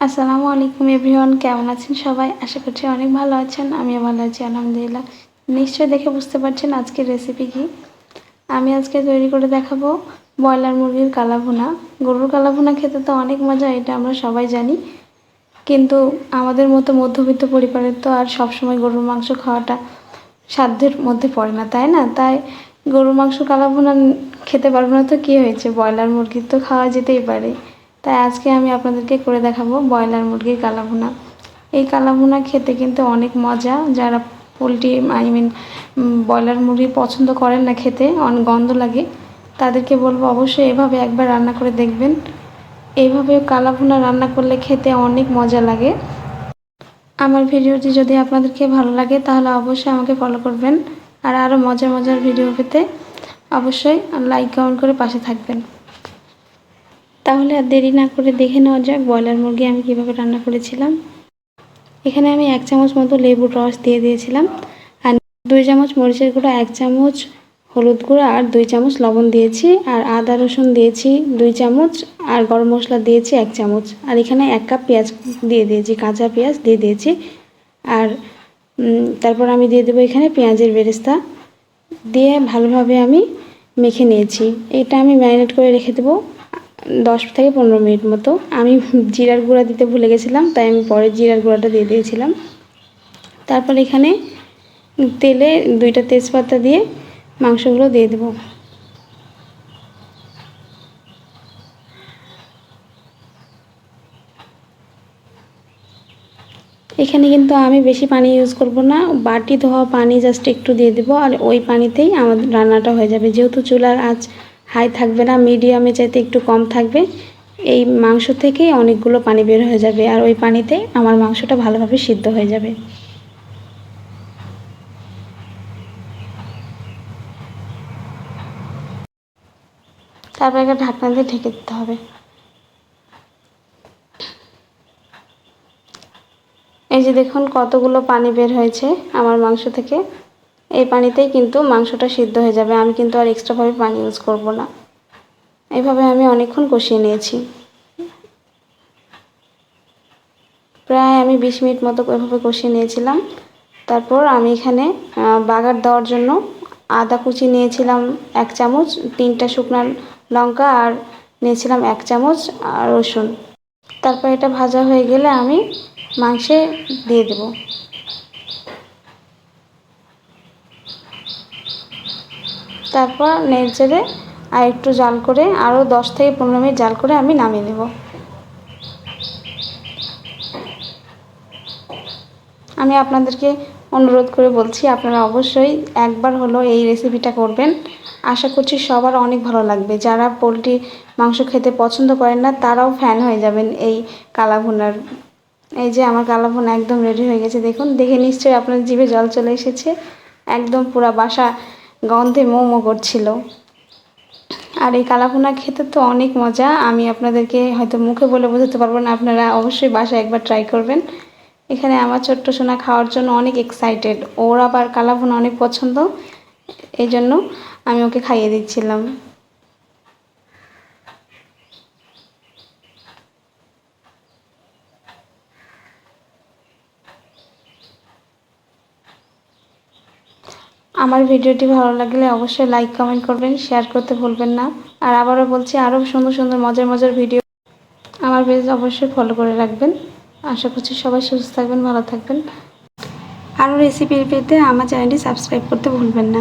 আসসালামু আলাইকুম এভরিওয়ান, কেমন আছেন সবাই? আশা করছি অনেক ভালো আছেন, আমিও ভালো আছি, আলহামদুলিল্লাহ। নিশ্চয়ই দেখে বুঝতে পারছেন আজকের রেসিপি কি। আমি আজকে তৈরি করে দেখাবো ব্রয়লার মুরগির কালাভুনা। গরুর কালাভুনা খেতে তো অনেক মজা, এটা আমরা সবাই জানি। কিন্তু আমাদের মতো মধ্যবিত্ত পরিবারের তো আর সবসময় গরুর মাংস খাওয়াটা সাধ্যের মধ্যে পড়ে না, তাই না? তাই গরুর মাংস কালাভুনা খেতে পারব না তো কী হয়েছে? ব্রয়লার মুরগির তো খাওয়া যেতেই পারে। তাই আজকে আমি আপনাদেরকে করে দেখাবো ব্রয়লার মুরগির কালাভুনা। এই কালাভুনা খেতে কিন্তু অনেক মজা। যারা পোলট্রি, আই মিন ব্রয়লার মুরগি পছন্দ করেন না খেতে অনেক গন্ধ লাগে, তাদেরকে বলব অবশ্যই এভাবে একবার রান্না করে দেখবেন। এইভাবে কালাভুনা রান্না করলে খেতে অনেক মজা লাগে। আমার ভিডিওটি যদি আপনাদেরকে ভালো লাগে, তাহলে অবশ্যই আমাকে ফলো করবেন। আর আরও মজার মজার ভিডিও পেতে অবশ্যই লাইক কমেন্ট করে পাশে থাকবেন। তাহলে আর দেরি না করে দেখে নেওয়া যাক ব্রয়লার মুরগি আমি কীভাবে রান্না করেছিলাম। এখানে আমি এক চামচ মতো লেবুর রস দিয়ে দিয়েছিলাম আর দুই চামচ মরিচের গুঁড়ো, এক চামচ হলুদ গুঁড়ো আর দুই চামচ লবণ দিয়েছি আর আদা রসুন দিয়েছি দুই চামচ আর গরম মশলা দিয়েছি এক চামচ। আর এখানে এক কাপ পেঁয়াজ দিয়ে দিয়েছি, কাঁচা পেঁয়াজ দিয়ে দিয়েছি। আর তারপর আমি দিয়ে দেবো এখানে পেঁয়াজের বেরেস্তা দিয়ে ভালোভাবে আমি মেখে নিয়েছি। এটা আমি ম্যারিনেট করে রেখে দেবো। দশ থেকে পনেরো মিনিট মতো। আমি জিরার গুঁড়া দিতে ভুলে গেছিলাম, তাই আমি পরে জিরার গুঁড়াটা দিয়ে দিয়েছিলাম। তারপর এখানে তেলে দুইটা তেজপাতা দিয়ে মাংসগুলো দিয়ে দেবো। এখানে কিন্তু আমি বেশি পানি ইউজ করব না, বাটি ধোয়া পানি জাস্ট একটু দিয়ে দেবো, আর ওই পানিতেই আমার রান্নাটা হয়ে যাবে। যেহেতু চুলার আঁচ হাই থাকবে না মিডিয়ামে চাইতে একটু কম থাকবে। এই মাংস থেকেই অনেকগুলো পানি বের হয়ে যাবে আর ওই পানিতে আমার মাংসটা ভালোভাবে সিদ্ধ হয়ে যাবে। তারপর একটা ঢাকনা দিয়ে ঢেকে দিতে হবে। এই যে দেখুন কতগুলো পানি বের হয়েছে আমার মাংস থেকে। এই পানিতেই কিন্তু মাংসটা সিদ্ধ হয়ে যাবে। আমি কিন্তু আর এক্সট্রাভাবে পানি ইউজ করব না। এইভাবে আমি অনেকক্ষণ কষিয়ে নিয়েছি। প্রায় আমি বিশ মিনিট মতো এভাবে কষিয়ে নিয়েছিলাম। তারপর আমি এখানে বাগার দেওয়ার জন্য আদা কুচি নিয়েছিলাম এক চামচ, তিনটা শুকনো লঙ্কা আর নিয়েছিলাম এক চামচ আর রসুন। তারপর এটা ভাজা হয়ে গেলে আমি মাংসে দিয়ে দেব। তারপর নেড়ে আর একটু জাল করে আরও দশ থেকে পনেরো মিনিট জাল করে আমি নামিয়ে নেব। আমি আপনাদেরকে অনুরোধ করে বলছি, আপনারা অবশ্যই একবার হলো এই রেসিপিটা করবেন। আশা করছি সবার অনেক ভালো লাগবে। যারা পোলট্রি মাংস খেতে পছন্দ করেন না, তারাও ফ্যান হয়ে যাবেন এই কালাভুনার। এই যে আমার কালাভুনা একদম রেডি হয়ে গেছে। দেখুন, দেখে নিশ্চয়ই আপনার জিভে জল চলে এসেছে। একদম পুরা বাসা গন্ধে মোমো করছিল। আর এই কালাপোনা খেতে তো অনেক মজা। আমি আপনাদেরকে হয়তো মুখে বলে বোঝাতে পারব না, আপনারা অবশ্যই বাসায় একবার ট্রাই করবেন। এখানে আমার ছোট্ট সোনা খাওয়ার জন্য অনেক এক্সাইটেড ওর আবার কালাভুনা অনেক পছন্দ এই জন্য আমি ওকে খাইয়ে দিচ্ছিলাম। আমার ভিডিওটি ভালো লাগলে অবশ্যই লাইক কমেন্ট করবেন শেয়ার করতে ভুলবেন না। আর আবারও বলছি আরও সুন্দর সুন্দর, মজার মজার ভিডিও আমার পেজ অবশ্যই ফলো করে রাখবেন। আশা করছি সবাই সুস্থ থাকবেন, ভালো থাকবেন। আরও রেসিপি পেতে আমার চ্যানেলটি সাবস্ক্রাইব করতে ভুলবেন না।